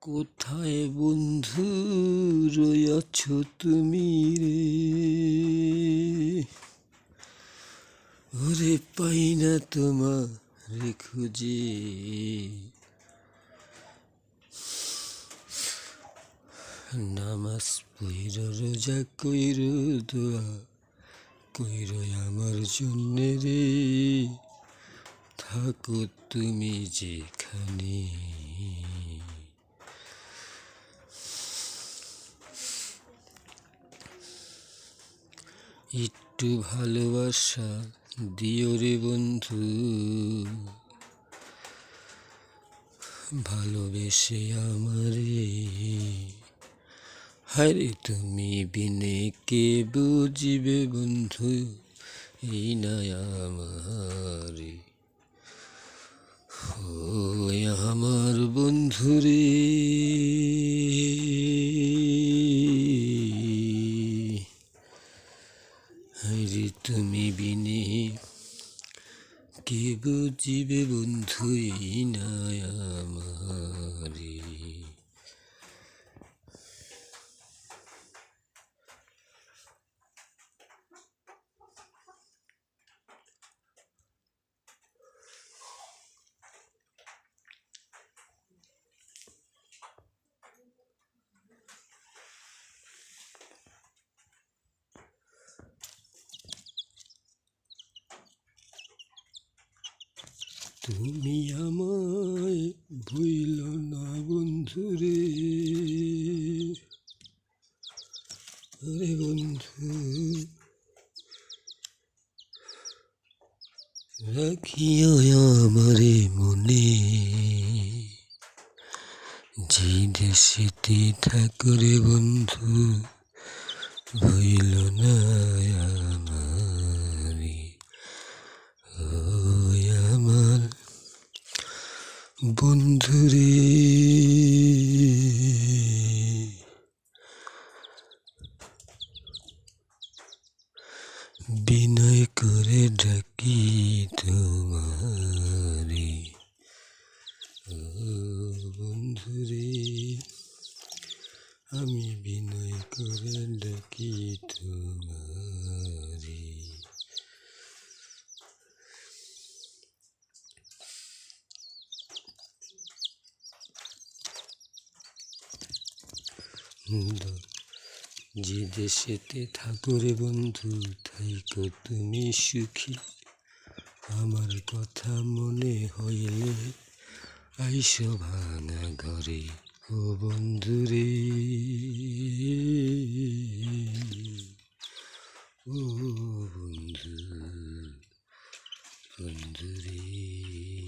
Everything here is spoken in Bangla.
কোথায় বন্ধু রয়েছ তুমি রে? ওরে পাই না তোমার খুঁজে। নামাজ পইর রোজা কইর দোয়া কইর আমার জন্যে রে। থাকো তুমি যেখানে। একটু ভালোবাসা দিও রে বন্ধু। ভালোবেসে আমারে। হারে তুমি বিনে কে বুঝিবে বন্ধু? এই না আমারে। হারে তুমি বিনে। কে বুঝিবে বন্ধু এই না আমারে তুমি আমায় ভুইল না বন্ধু রে। আরে বন্ধু, রাখিও আমারে মনে। যে দেশেতে থাকরে বন্ধু, ভুইল না আমারে ওই আমার বন্ধুরে। বিনয় করে ডাকি তোমারে। বন্ধুরে আমি বিনয় করে ডাকি তোমারে। যে দেশেতে থাকো রে বন্ধু থাইকো তুমি সুখী। আমার কথা মনে হইলে আইসো ভাঙা ঘরে, ও বন্ধু রে। ও বন্ধু বন্ধু রে।